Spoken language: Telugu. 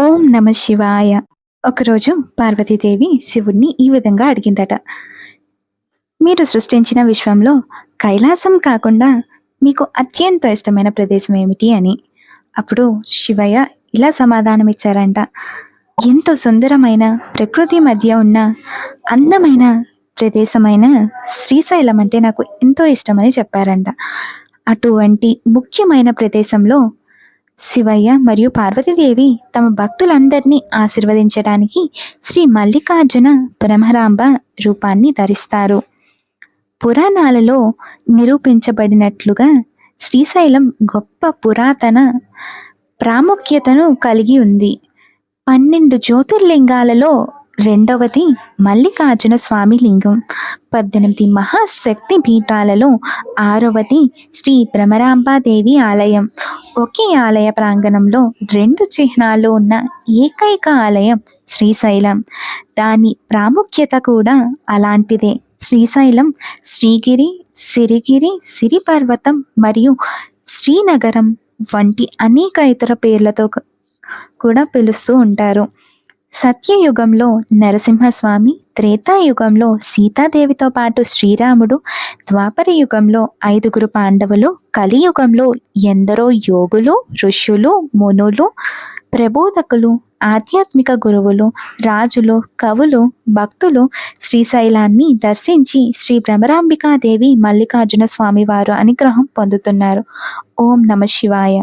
ఓం నమ శివాయ. ఒకరోజు పార్వతీదేవి శివుణ్ణి ఈ విధంగా అడిగిందట. మీరు సృష్టించిన విశ్వంలో కైలాసం కాకుండా మీకు అత్యంత ఇష్టమైన ప్రదేశం ఏమిటి అని. అప్పుడు శివయ్య ఇలా సమాధానం ఇచ్చారంట ఎంతో సుందరమైన ప్రకృతి మధ్య ఉన్న అందమైన ప్రదేశమైన శ్రీశైలం అంటే నాకు ఎంతో ఇష్టమని చెప్పారంట. అటువంటి ముఖ్యమైన ప్రదేశంలో శివయ్య మరియు పార్వతీదేవి తమ భక్తులందరినీ ఆశీర్వదించడానికి శ్రీ మల్లికార్జున బ్రహ్మరాంబ రూపాన్ని ధరిస్తారు. పురాణాలలో నిరూపించబడినట్లుగా శ్రీశైలం గొప్ప పురాతన ప్రాముఖ్యతను కలిగి ఉంది. పన్నెండు జ్యోతిర్లింగాలలో రెండవది మల్లికార్జున స్వామి లింగం. పద్దెనిమిది మహాశక్తి పీఠాలలో ఆరవది శ్రీ భ్రమరాంబాదేవి ఆలయం. ఒకే ఆలయ ప్రాంగణంలో రెండు చిహ్నాలు ఉన్న ఏకైక ఆలయం శ్రీశైలం. దాని ప్రాముఖ్యత కూడా అలాంటిదే. శ్రీశైలం శ్రీగిరి సిరిగిరి సిరిపర్వతం మరియు శ్రీనగరం వంటి అనేక ఇతర పేర్లతో కూడా పిలుస్తూ ఉంటారు. సత్యయుగంలో నరసింహస్వామి త్రేతాయుగంలో సీతాదేవితో పాటు శ్రీరాముడు ద్వాపర యుగంలో ఐదుగురు పాండవులు కలియుగంలో ఎందరో యోగులు ఋషులు మునులు ప్రబోధకులు ఆధ్యాత్మిక గురువులు రాజులు కవులు భక్తులు శ్రీశైలాన్ని దర్శించి శ్రీ భ్రమరాంబికాదేవి మల్లికార్జున స్వామి వారు అనుగ్రహం పొందుతున్నారు. ఓం నమ శివాయ.